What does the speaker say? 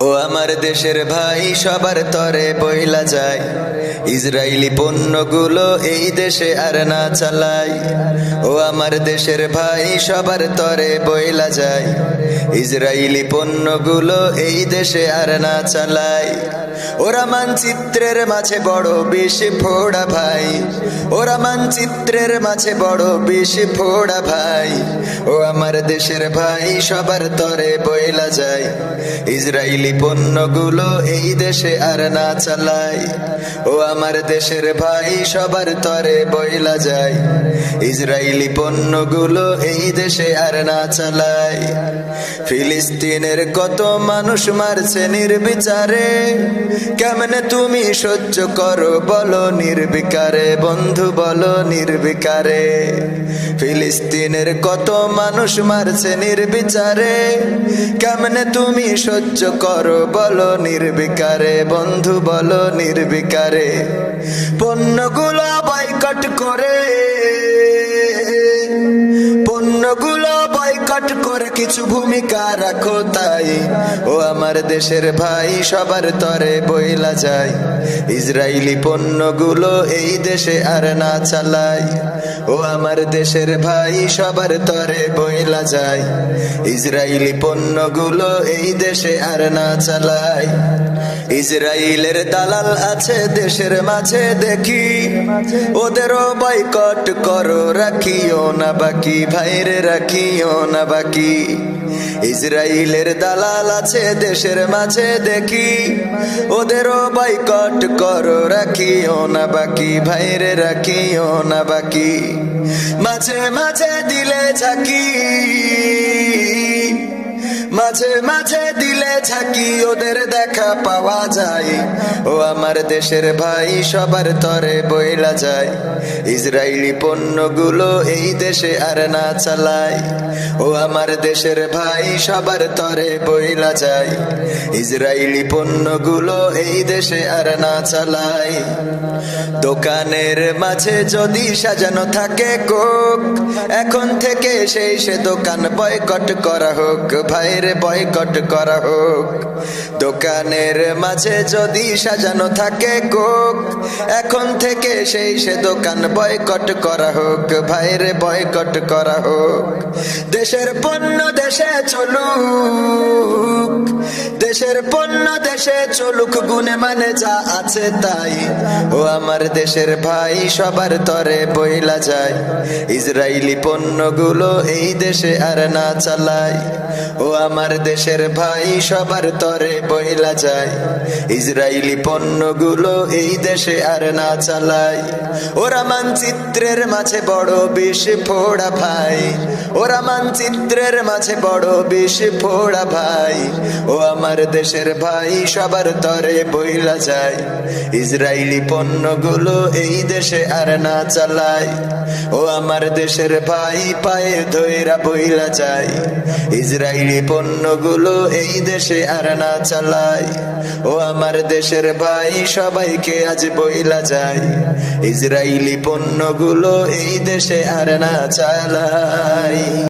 ও আমার দেশের ভাই সবার তরে বইলা যায়। ইসরায়েলি পণ্যগুলো এই দেশে আর না চালাই ও আমার দেশের ভাই সবার তরে বইলা যায়। ইসরায়েলি পণ্যগুলো এই দেশে আর না চালাই ওরা মানচিত্রের মাঝে বড় বেশি ফোড়া ভাই। ওরা মানচিত্রের মাঝে বড় বেশি ফোড়া ভাই। ও আমার দেশের ভাই, সবার তরে বইলা যায়। ইসরায়েলি পণ্যগুলো এই দেশে আর না চালাই ও আমার দেশের ভাই, সবার তরে বইলা যায়। ইসরায়েলি পণ্যগুলো এই দেশে আর না চালাই ফিলিস্তিনের কত মানুষ মারছে নির্বিচারে। কেমনে তুমি সহ্য করো বলো নির্বিকারে, বন্ধু? বলো নির্বিকারে। ফিলিস্তিনের কত মানুষ মারছে নির্বিচারে। কেমনে তুমি সহ্য করো বলো নির্বিকারে। বন্ধু বলো নির্বিকারে। পণ্যগুলো বাইকট করে। কিছু ভূমিকা রাখো তাই। ও আমার দেশের ভাই, সবার তরে বইলা যায় ইসরায়েলি পণ্যগুলো এই দেশে আর না চালাই। ও আমার দেশের ভাই, সবার তরে বইলা যায় ইসরায়েলি পণ্যগুলো এই দেশে আর না চালাই। ইসরায়েলের দালাল আছে দেশের মাঝে, দেখি। ওদেরও বয়কট করো, রাখিও না বাকি। ভাইরে, রাখিও না বাকি। ইসরায়েলের দালাল আছে, দেশের মাঝে দেখি। ওদেরও বয়কট করো, রাখিও না বাকি। ভাইরে, রাখিও না বাকি। মাঝে মাঝে দিলে ঝাঁকি। মাঝে মাঝে দিলে ঝাঁকি, ওদের দেখা পাওয়া যায়। ও আমার দেশের ভাই, সবার তরে বইলা যায়। ইসরায়েলি পণ্যগুলো এই দেশে আর না চালায়। ও আমার দেশের ভাই সবার তরে বইলা যায়। ইসরায়েলি পণ্যগুলো এই দেশে আর না চালায়। দোকানের মাঝে যদি সাজানো থাকে কোক, এখন থেকে সেই সে দোকান বয়কট করা হোক ভাইরে বয়কট করা হোক। দোকানের মাঝে যদি সাজানো থাকে কোক, এখন থেকে সেই সে দোকান বয়কট করা হোক ভাইরে বয়কট করা হোক। দেশের পণ্য দেশে চলুক, দেশের পণ্য দেশে চলুক গুনে মানে যা আছে তাই। ও আমার দেশের ভাই, সবার তরে বইলা যায়। ইসরায়েলি পণ্যগুলো এই দেশে আর না চালায়। ও আমার দেশের ভাই, সবার তরে বইলা যায়। ইসরায়েলি পণ্যগুলো এই দেশে আর না চালায়। ওরা মানচিত্রের মাঝে বড় বিষ ফোড়া ভাই। ওরা মানচিত্রের মাঝে বড় বিষ ফোড়া ভাই। ও আমার দেশের ভাই, সবার তরে বইলা যায়। ইসরায়েলি পণ্যগুলো এই দেশে আর না চালায়। ও আমার দেশের ভাই, পায়ে ধৈরা বইলা যায়। ইসরায়েলি পণ্যগুলো এই দেশে আর না চালায়। ও আমার দেশের ভাই, সবাইকে আজ বইলা যায়। ইসরায়েলি পণ্যগুলো এই দেশে আর না চালায়।